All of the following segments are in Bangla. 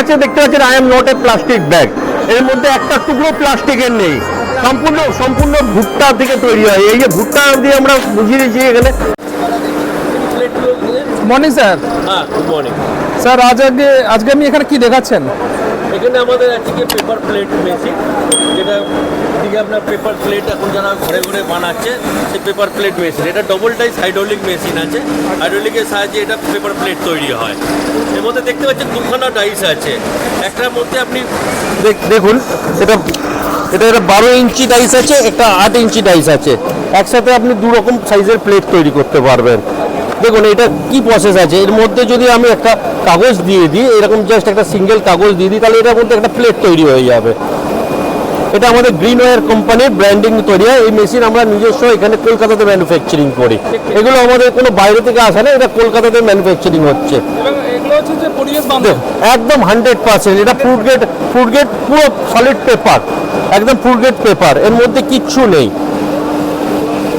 আছে দেখতে পাচ্ছেন I am not a plastic bag এর মধ্যে একটা টুকরো প্লাস্টিকের নেই। সম্পূর্ণ সম্পূর্ণ ভুট্টা থেকে তৈরি হয়। এই যে ভুট্টা দিয়ে আমরা বুঝিয়ে দিয়েছি এখানে। মর্নিং স্যার হ্যাঁ গুড মর্নিং স্যার আজ আজকে আজকে আপনি এখানে কি দেখাচ্ছেন? এখানে আমাদের আজকে পেপার প্লেট মেশিন যেটা দিকে আপনার পেপার প্লেট এখন যারা ঘরে ঘরে বানাচ্ছে, সেই পেপার প্লেট মেশিন এটা ডবল টাইস হাইড্রোলিক মেশিন আছে। হাইড্রোলিকের সাহায্যে এটা পেপার প্লেট তৈরি হয়। এর মধ্যে দেখতে পাচ্ছেন দুখানা ডাইস আছে। একটার মধ্যে আপনি দেখ- দেখুন, এটা এটা একটা বারো ইঞ্চি ডাইস আছে, একটা আট ইঞ্চি ডাইস আছে। একসাথে আপনি দু রকম সাইজের প্লেট তৈরি করতে পারবেন। দেখুন এটা কি প্রসেস আছে? এর মধ্যে যদি আমি একটা কাগজ দিয়ে দিই এরকম জাস্ট একটা সিঙ্গেল কাগজ দিয়ে দিই তাহলে এটার মধ্যে একটা প্লেট তৈরি হয়ে যাবে। এটা আমাদের গ্রিন ওয়ার কোম্পানির ব্র্যান্ডিং তৈরি হয়। এই মেশিন আমরা নিজস্ব এখানে কলকাতাতে ম্যানুফ্যাকচারিং করি। এগুলো আমাদের কোনো বাইরে থেকে আসে না এটা কলকাতাতে ম্যানুফ্যাকচারিং হচ্ছে। একদম হান্ড্রেড পার্সেন্ট এটা ফুড গ্রেড ফুড গ্রেড পুরো সলিড পেপার একদম ফুড গ্রেড পেপার এর মধ্যে কিচ্ছু নেই।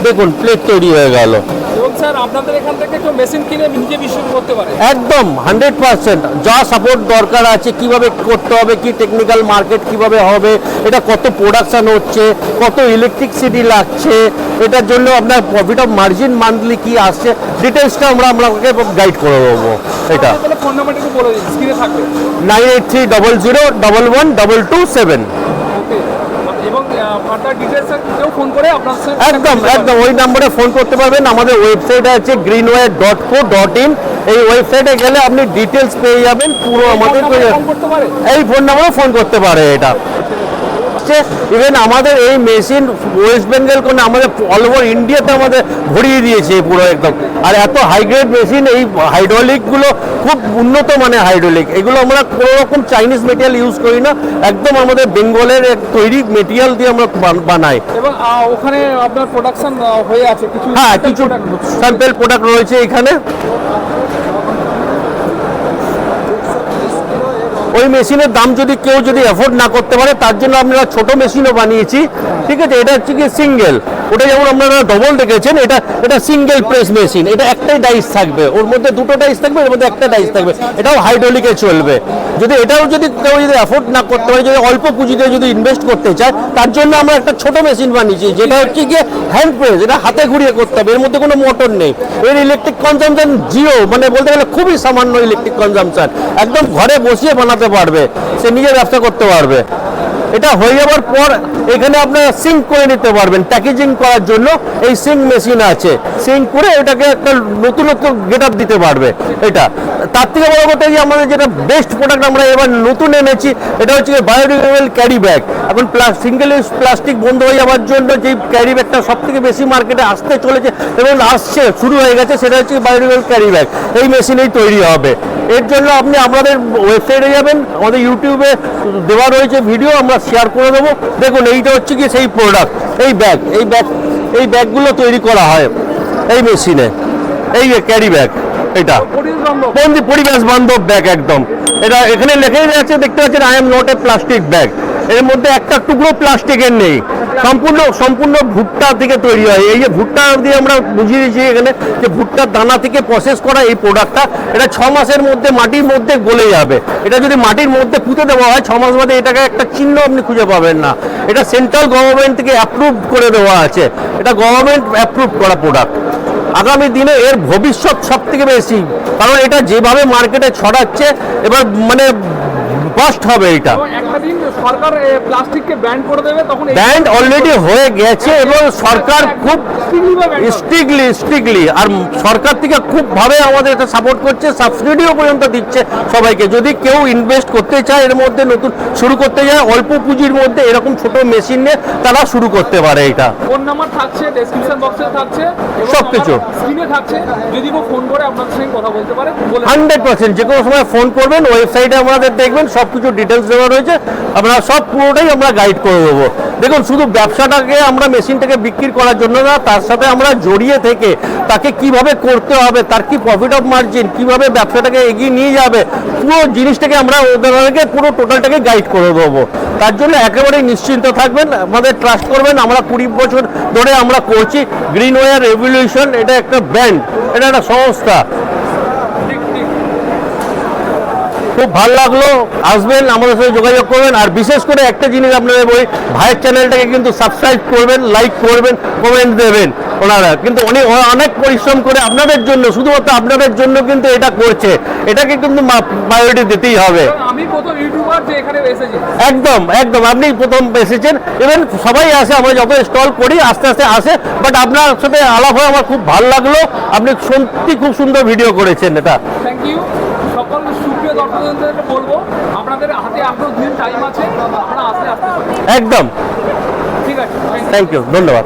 দেখুন প্লেট তৈরি হয়ে গেল। এবং স্যার আপনাদের এখান থেকে কেউ মেশিন কিনে নিজে বিশ্ব করতে পারে একদম হান্ড্রেড পার্সেন্ট যা সাপোর্ট দরকার আছে কীভাবে করতে হবে কি টেকনিক্যাল মার্কেট কীভাবে হবে এটা কত প্রোডাকশন হচ্ছে কত ইলেকট্রিসিটি লাগছে এটার জন্য আপনার প্রফিট অফ মার্জিন মান্থলি কি আসছে ডিটেলসটা আমরা আপনাকে গাইড করে দেবো। এটা। ফোন নাম্বারটা একটু বলে দিন স্ক্রিনে থাকবে। Nine eight three double zero double one double two seven okay এবং ফার্দার ডিটেলস কেউ ফোন করে আপনার একদম একদম। ওই নম্বরে ফোন করতে পারবেন। আমাদের ওয়েবসাইট আছে greenway dot co dot in এই ওয়েবসাইটে গেলে আপনি ডিটেলস পেয়ে যাবেন। পুরো আমাদের এই ফোন নম্বরে ফোন করতে পারে এটা। ইভেন আমাদের এই মেশিন ওয়েস্ট বেঙ্গল কোনো আমাদের অল ওভার ইন্ডিয়াতে আমাদের ভরিয়ে দিয়েছে পুরো একদম। আর এত হাইগ্রেড মেশিন এই হাইড্রোলিকগুলো খুব উন্নত মানের হাইড্রোলিক এগুলো আমরা কোনো রকম চাইনিজ মেটেরিয়াল ইউজ করি না। একদম আমাদের বেঙ্গলের তৈরি মেটেরিয়াল দিয়ে আমরা বানাই। এবং ওখানে আপনার প্রোডাকশন হয়ে আছে। কিছু হ্যাঁ কিছু স্যাম্পেল প্রোডাক্ট রয়েছে এখানে। ওই মেশিনের দাম যদি কেউ যদি অ্যাফোর্ড না করতে পারে, তার জন্য আমরা ছোট মেশিনও বানিয়েছি। ঠিক আছে? এটা হচ্ছে কি সিঙ্গেল ওটা যেমন আপনারা ডবল দেখেছেন, এটা এটা সিঙ্গেল প্রেস মেশিন এটা একটাই ডাইস থাকবে। ওর মধ্যে দুটো ডাইস থাকবে এর মধ্যে একটা ডাইস থাকবে। এটাও হাইড্রোলিকে চলবে। যদি এটাও যদি কেউ যদি অ্যাফোর্ড না করতে পারে, যদি অল্প পুঁজিতে যদি ইনভেস্ট করতে চায়, তার জন্য আমরা একটা ছোট মেশিন বানিয়েছি, যেটা হচ্ছে গিয়ে হ্যান্ড প্রেস এটা হাতে ঘুরিয়ে করতে হবে। এর মধ্যে কোনো মোটর নেই। এর ইলেকট্রিক কনজামশন জিরো মানে বলতে গেলে খুবই সামান্য ইলেকট্রিক কনজামশন একদম ঘরে বসিয়ে বানাতে পারবে সে নিজে ব্যবসা করতে পারবে। এটা হয়ে যাওয়ার পর এখানে আপনারা সিঙ্ক করে নিতে পারবেন প্যাকেজিং করার জন্য এই সিঙ্ক মেশিন আছে। সিঙ্ক করে এটাকে একটা নতুনত্ব গেট আপ দিতে পারবে এটা। তার থেকে বড় কথা যে আমাদের যেটা বেস্ট প্রোডাক্ট আমরা এবার নতুন এনেছি, এটা হচ্ছে বায়োডিগ্রেডেবল ক্যারি ব্যাগ এখন সিঙ্গেল ইউজ প্লাস্টিক বন্ধ হয়ে যাওয়ার জন্য যে ক্যারি ব্যাগটা সব থেকে বেশি মার্কেটে আসতে চলেছে এবং আসছে, শুরু হয়ে গেছে, সেটা হচ্ছে বায়োডিগ্রেডেবল ক্যারি ব্যাগ এই মেশিনেই তৈরি হবে। এর জন্য আপনি আমাদের ওয়েবসাইটে যাবেন, আমাদের ইউটিউবে দেওয়া রয়েছে ভিডিও আমরা শেয়ার করে দেবো। দেখুন, এইটা হচ্ছে কি সেই প্রোডাক্ট এই ব্যাগ এই ব্যাগ এই ব্যাগগুলো তৈরি করা হয় এই মেশিনে এই ক্যারি ব্যাগ এটা। পরিবেশ বান্ধব ব্যাগ একদম। এটা এখানে লেখাই আছে, দেখতে পাচ্ছেন I am not a plastic bag এর মধ্যে একটা টুকরো প্লাস্টিকের নেই। সম্পূর্ণ সম্পূর্ণ ভুট্টা থেকে তৈরি হয়। এই যে ভুট্টা দিয়ে আমরা বুঝিয়ে দিয়েছি এখানে যে ভুট্টার দানা থেকে প্রসেস করা এই প্রোডাক্টটা এটা ছ মাসের মধ্যে মাটির মধ্যে গলে যাবে। এটা যদি মাটির মধ্যে পুঁতে দেওয়া হয়, ছ মাস বাদে এটাকে একটা চিহ্ন আপনি খুঁজে পাবেন না। এটা সেন্ট্রাল গভর্নমেন্ট থেকে অ্যাপ্রুভ করে দেওয়া আছে। এটা গভর্নমেন্ট অ্যাপ্রুভ করা প্রোডাক্ট আগামী দিনে এর ভবিষ্যৎ সব থেকে বেশি। কারণ এটা যেভাবে মার্কেটে ছড়াচ্ছে, এবার মানে বাস্ট হবে এটা। সরকার প্লাস্টিককে ব্যান করে দেবে তখন অলরেডি হয়ে গেছে এবং সরকার খুব স্ট্রিক্টলি স্ট্রিক্টলি আর সরকার থেকে খুব ভাবে আমাদের এটা সাপোর্ট করছে সাবসিডিও পর্যন্ত দিচ্ছে সবাইকে। যদি কেউ ইনভেস্ট করতে চায় এর মধ্যে নতুন শুরু করতে যায় অল্প পুঁজির মধ্যে এরকম ছোট মেশিন নিয়ে তারা শুরু করতে পারে এটা। ফোন নাম্বার থাকছে ডেসক্রিপশন বক্সে থাকছে সবকিছু। স্ক্রিনে থাকছে। যদি কেউ ফোন করে আপনার সঙ্গে কথা বলতে পারে হান্ড্রেড পার্সেন্ট যে কোনো সময় ফোন করবেন ওয়েবসাইটে আমাদের দেখবেন সব কিছু ডিটেলস দেওয়া রয়েছে, আমরা সব পুরোটাই আমরা গাইড করে দেবো। দেখুন, শুধু ব্যবসাটাকে আমরা মেশিনটাকে বিক্রি করার জন্য না, তার সাথে আমরা জড়িয়ে থেকে তাকে কীভাবে করতে হবে, তার কি প্রফিট অফ মার্জিন কীভাবে ব্যবসাটাকে এগিয়ে নিয়ে যাবে, পুরো জিনিসটাকে আমরা ওদেরকে পুরো টোটালটাকে গাইড করে দেবো। তার জন্য একেবারেই নিশ্চিন্ত থাকবেন, আমাদের ট্রাস্ট করবেন, আমরা কুড়ি বছর ধরে আমরা করছি গ্রিন ওয়ার রেভলিউশন এটা একটা ব্র্যান্ড এটা একটা সংস্থা ঠিক ঠিক খুব ভালো লাগল। আসবেন আমাদের সাথে যোগাযোগ করবেন। আর বিশেষ করে একটা জিনিস আপনাদের বলি ভাইয়ের চ্যানেলটাকে কিন্তু সাবস্ক্রাইব করবেন লাইক করবেন কমেন্ট দেবেন ওনারা। কিন্তু অনেক অনেক পরিশ্রম করে আপনাদের জন্য শুধুমাত্র আপনাদের জন্য কিন্তু এটা করছে। এটাকে কিন্তু প্রায়োরিটি দিতেই হবে। আমি প্রথম ইউটিউবার যে এখানে এসেছি। একদম একদম আপনি প্রথম এসেছেন। ইভেন সবাই আসে আমরা যত স্টল করি আস্তে আস্তে আসে। বাট আপনার সাথে আলাপ হয়ে আমার খুব ভালো লাগল। আপনি সত্যি খুব সুন্দর ভিডিও করেছেন এটা। থ্যাংক ইউ বলব আপনাদের হাতে আপনার দিন টাইম আছে আপনারা আসতে একদম। ঠিক আছে থ্যাংক ইউ ধন্যবাদ।